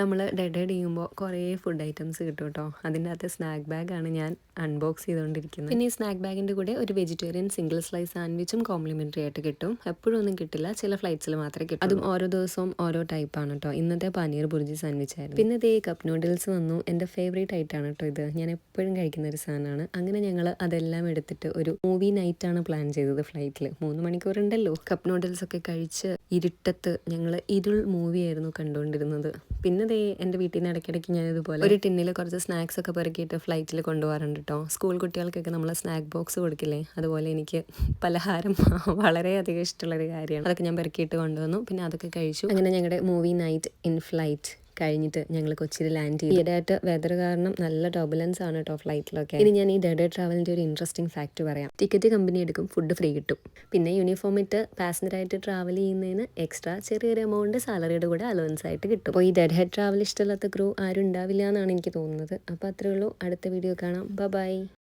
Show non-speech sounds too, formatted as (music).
നമ്മൾ ഡെഡ് ചെയ്യുമ്പോൾ കുറേ ഫുഡ് ഐറ്റംസ് കിട്ടും കേട്ടോ അതിന്റെ അകത്ത് സ്നാക്ക് ബാഗാണ് ഞാൻ അൺബോക്സ് ചെയ്തുകൊണ്ടിരിക്കുന്നത് പിന്നെ ഈ സ്നാക്ക് ബാഗിന്റെ കൂടെ ഒരു വെജിറ്റേറിയൻ സിംഗിൾ സ്ലൈസ് സാൻഡ്വിച്ചും കോംപ്ലിമെന്ററി ആയിട്ട് കിട്ടും. എപ്പോഴും ഒന്നും കിട്ടില്ല. ചില ഫ്ലൈറ്റ്സിൽ മാത്രമേ കിട്ടും അതും ഓരോ ദിവസവും ഓരോ ടൈപ്പാണ് കേട്ടോ ഇന്നത്തെ പനീർ ബുർജി സാൻഡ്വിച്ച് ആയിരുന്നു. പിന്നെ ഇതേ കപ്പ് നൂഡിൽസ് വന്നു. എന്റെ ഫേവറേറ്റ് ആയിട്ടാണ് കേട്ടോ ഇത്. ഞാൻ എപ്പോഴും കഴിക്കുന്ന ഒരു സാധനമാണ്. അങ്ങനെ ഞങ്ങൾ അതെല്ലാം എടുത്തിട്ട് ഒരു മൂവി നൈറ്റാണ് പ്ലാൻ ചെയ്തത് ഫ്ലൈറ്റിൽ മൂന്ന് മണിക്കൂർ ഉണ്ടല്ലോ. കപ്പ് നൂഡിൽസ് ഒക്കെ കഴിച്ച് ഇരുട്ടത്ത് ഞങ്ങൾ ഇരുൾ മൂവിയായിരുന്നു കണ്ടുകൊണ്ടിരുന്നത് പിന്നെ ദേ എന്റെ വീട്ടിൽ നിന്ന് ഇടയ്ക്കിടയ്ക്ക് ഞാൻ ഇതുപോലെ ഒരു ടിന്നിൽ കുറച്ച് സ്നാക്സ് ഒക്കെ പെറുക്കിയിട്ട് ഫ്ലൈറ്റിൽ കൊണ്ടുപോകാറുണ്ട് കേട്ടോ സ്കൂൾ കുട്ടികൾക്കൊക്കെ നമ്മൾ സ്നാക്ക് ബോക്സ് കൊടുക്കില്ലേ? അതുപോലെ എനിക്ക് പലഹാരം (laughs) വളരെയധികം ഇഷ്ടമുള്ളൊരു കാര്യമാണ്. അതൊക്കെ ഞാൻ പെറുക്കിയിട്ട് കൊണ്ടുവന്നു. പിന്നെ അതൊക്കെ കഴിച്ചു. അങ്ങനെ ഞങ്ങളുടെ മൂവി നൈറ്റ് ഇൻ ഫ്ലൈറ്റ് കഴിഞ്ഞിട്ട് ഞങ്ങൾ കൊച്ചിയിൽ ലാൻഡ് ചെയ്തു. ഈയിടെയായിട്ട് വെതർ കാരണം നല്ല ടോബുലൻസ് ആണ് കേട്ടോ ഫ്ലൈറ്റിലൊക്കെ ഇനി ഞാൻ ഈ ഡെഡ് ട്രാവലിന്റെ ഒരു ഇൻട്രസ്റ്റിംഗ് ഫാക്ട് പറയാം. ടിക്കറ്റ് കമ്പനി എടുക്കും ഫുഡ് ഫ്രീ കിട്ടും. പിന്നെ യൂണിഫോം ഇട്ട് പാസഞ്ചറായിട്ട് ട്രാവൽ ചെയ്യുന്നതിന് എക്സ്ട്രാ ചെറിയൊരു എമൗണ്ട് സാലറിയുടെ കൂടെ അലവൻസ് ആയിട്ട് കിട്ടും. അപ്പോൾ ഈ ഡെഡ് ഹെഡ് ട്രാവൽ ഇഷ്ടമില്ലാത്ത ക്രൂ ആരും ഉണ്ടാവില്ല എന്നാണ് എനിക്ക് തോന്നുന്നത്. അപ്പോൾ അത്രേ ഉള്ളൂ. അടുത്ത വീഡിയോ കാണാം. ബൈ